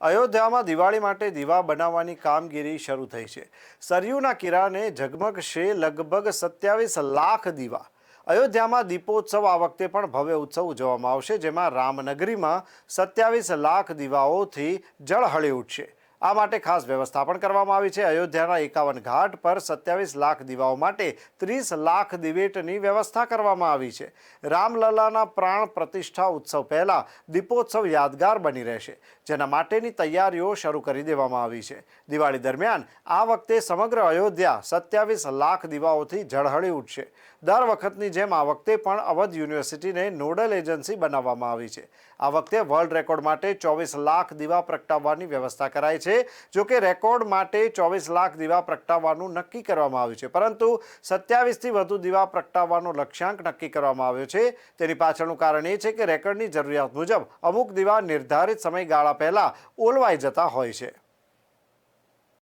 અયોધ્યામાં દિવાળી માટે દીવા બનાવવાની કામગીરી શરૂ થઈ છે. સરયુના કિરાને ઝગમગશે લગભગ સત્યાવીસ લાખ દીવા. અયોધ્યામાં દીપોત્સવ આ વખતે પણ ભવ્ય ઉત્સવ ઉજવવામાં આવશે, જેમાં રામનગરીમાં સત્યાવીસ લાખ દીવાઓથી જળહળી ઉઠશે. આ માટે ખાસ વ્યવસ્થા પણ કરવામાં આવી છે. અયોધ્યાના એકાવન ઘાટ પર સત્યાવીસ લાખ દીવાઓ માટે ત્રીસ લાખ દિવેટની વ્યવસ્થા કરવામાં આવી છે. રામલલાના પ્રાણ પ્રતિષ્ઠા ઉત્સવ પહેલાં દીપોત્સવ યાદગાર બની રહેશે, જેના માટેની તૈયારીઓ શરૂ કરી દેવામાં આવી છે. દિવાળી દરમિયાન આ વખતે સમગ્ર અયોધ્યા સત્યાવીસ લાખ દીવાઓથી ઝળહળી ઉઠશે. દર વખતની જેમ આ વખતે પણ અવધ યુનિવર્સિટીને નોડલ એજન્સી બનાવવામાં આવી છે. આ વખતે વર્લ્ડ રેકોર્ડ માટે ચોવીસ લાખ દીવા પ્રગટાવવાની વ્યવસ્થા કરાઈ છે. જો કે રેકોર્ડ માટે ચોવીસ લાખ દીવા પ્રગટાવવાનું નક્કી કરવામાં આવ્યું છે. પરંતુ સત્યાવીસથી વધુ દીવા પ્રગટાવવાનો લક્ષ્યાંક નક્કી કરવામાં આવ્યો છે. તેની પાછળનું કારણ એ છે કે રેકોર્ડની જરૂરિયાત મુજબ અમુક દીવા નિર્ધારિત સમયગાળા પહેલાં ઓલવાઈ જતા હોય છે.